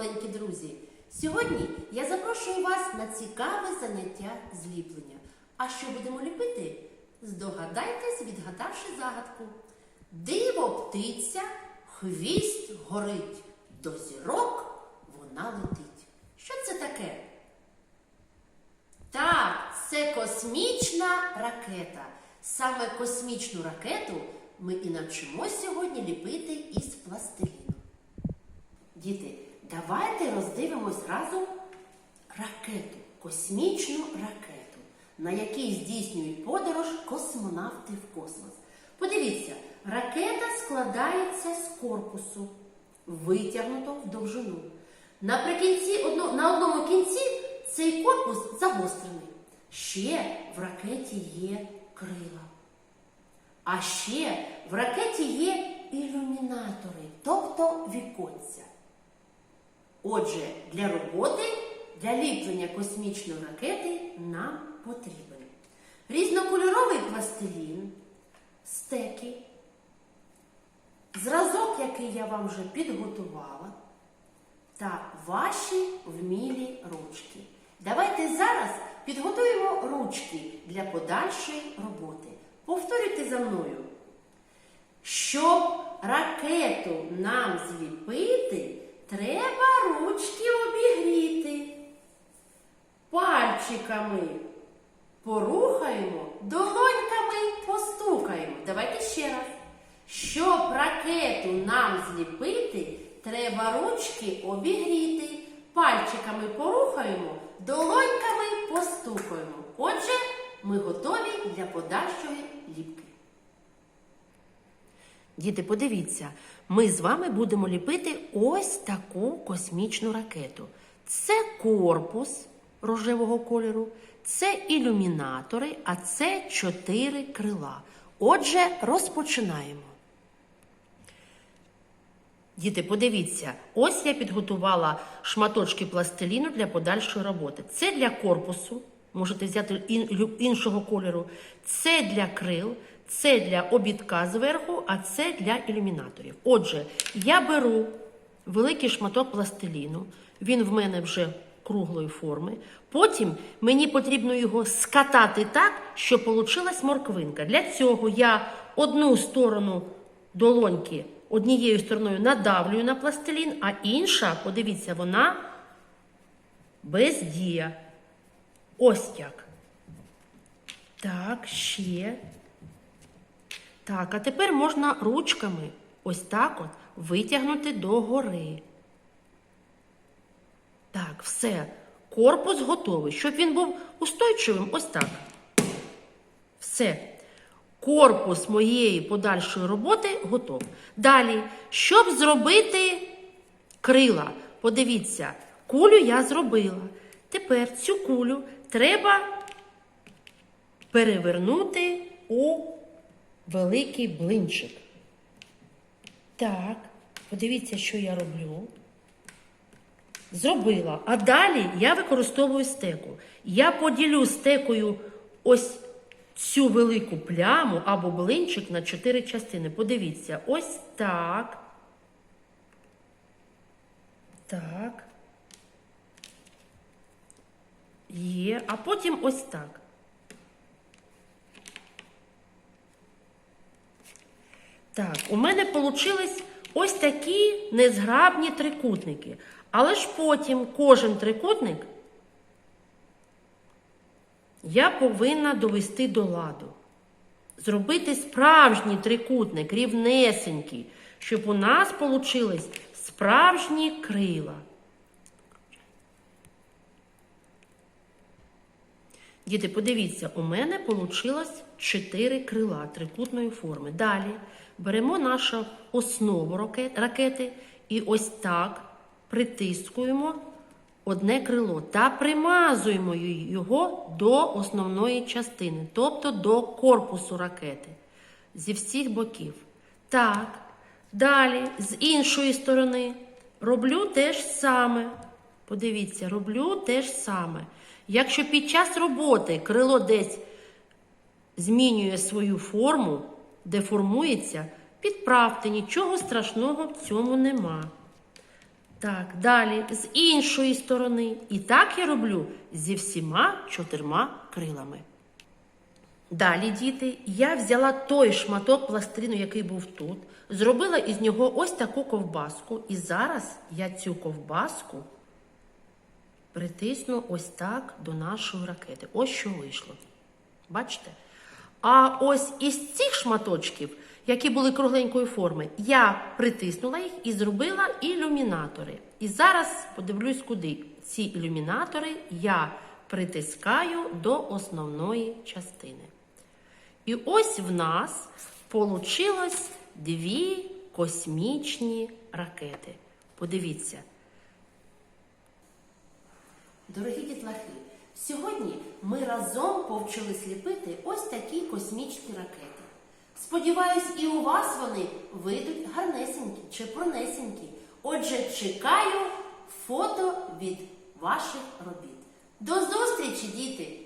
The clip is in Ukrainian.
маленькі друзі! Сьогодні я запрошую вас на цікаве заняття зліплення. А що будемо ліпити? Здогадайтесь, відгадавши загадку. Диво птиця, хвіст горить, до зірок вона летить. Що це таке? Так, це космічна ракета. Саме космічну ракету ми і навчимось сьогодні ліпити із пластиліну. Діти, давайте роздивимось разом ракету, космічну ракету, на якій здійснюють подорож космонавти в космос. Подивіться, ракета складається з корпусу, витягнуто в довжину. Наприкінці на одному кінці цей корпус загострений. Ще в ракеті є крила. А ще в ракеті є ілюмінатори, тобто віконця. Отже, для роботи, для ліплення космічної ракети нам потрібен різнокольоровий пластилін, стеки, зразок, який я вам вже підготувала, та ваші вмілі ручки. Давайте зараз підготуємо ручки для подальшої роботи. Повторюйте за мною. Щоб ракету нам зліпити, треба ручки обігріти. Пальчиками порухаємо, долоньками постукаємо. Давайте ще раз. Щоб ракету нам зліпити, треба ручки обігріти. Пальчиками порухаємо, долоньками постукаємо. Отже, ми готові для подальшої ліпки. Діти, подивіться, ми з вами будемо ліпити ось таку космічну ракету. Це корпус рожевого кольору, це ілюмінатори, а це чотири крила. Отже, розпочинаємо. Діти, подивіться, ось я підготувала шматочки пластиліну для подальшої роботи. Це для корпусу, можете взяти іншого кольору. Це для крил, це для обідка зверху, а це для ілюмінаторів. Отже, я беру великий шматок пластиліну, він в мене вже круглої форми. Потім мені потрібно його скатати так, щоб получилась морквинка. Для цього я одну сторону долоньки однією стороною надавлюю на пластилін, а інша, подивіться, вона без дія. Ось як. Так, ще. Так, а тепер можна ручками ось так от витягнути догори. Так, все. Корпус готовий. Щоб він був устойчивим, ось так. Все. Корпус моєї подальшої роботи готов. Далі, щоб зробити крила, подивіться, кулю я зробила. Тепер цю кулю треба перевернути у великий блинчик. Так, подивіться, що я роблю. Зробила. А далі я використовую стеку. Я поділю стекою ось цю велику пляму або блинчик на чотири частини. Подивіться, ось так. Так. Є. А потім ось так. Так, у мене получились ось такі незграбні трикутники. Але ж потім кожен трикутник я повинна довести до ладу. Зробити справжній трикутник, рівнесенький, щоб у нас вийшли справжні крила. Діти, подивіться, у мене вийшло 4 крила трикутної форми. Далі беремо нашу основу ракети і ось так притискуємо одне крило та примазуємо його до основної частини, тобто до корпусу ракети зі всіх боків. Так, далі з іншої сторони роблю те ж саме. Подивіться, роблю те ж саме. Якщо під час роботи крило десь змінює свою форму, деформується, підправте, нічого страшного в цьому нема. Так, далі з іншої сторони. І так я роблю зі всіма чотирма крилами. Далі, діти, я взяла той шматок пластиліну, який був тут, зробила із нього ось таку ковбаску. І зараз я цю ковбаску притисну ось так до нашої ракети. Ось що вийшло. Бачите? А ось із цих шматочків, які були кругленької форми, я притиснула їх і зробила ілюмінатори. І зараз подивлюсь, куди ці ілюмінатори я притискаю до основної частини. І ось в нас получилось дві космічні ракети. Подивіться. Дорогі дітлахи, сьогодні ми разом повчились ліпити ось такі космічні ракети. Сподіваюсь, і у вас вони вийдуть гарнесенькі чи пронесенькі. Отже, чекаю фото від ваших робіт. До зустрічі, діти!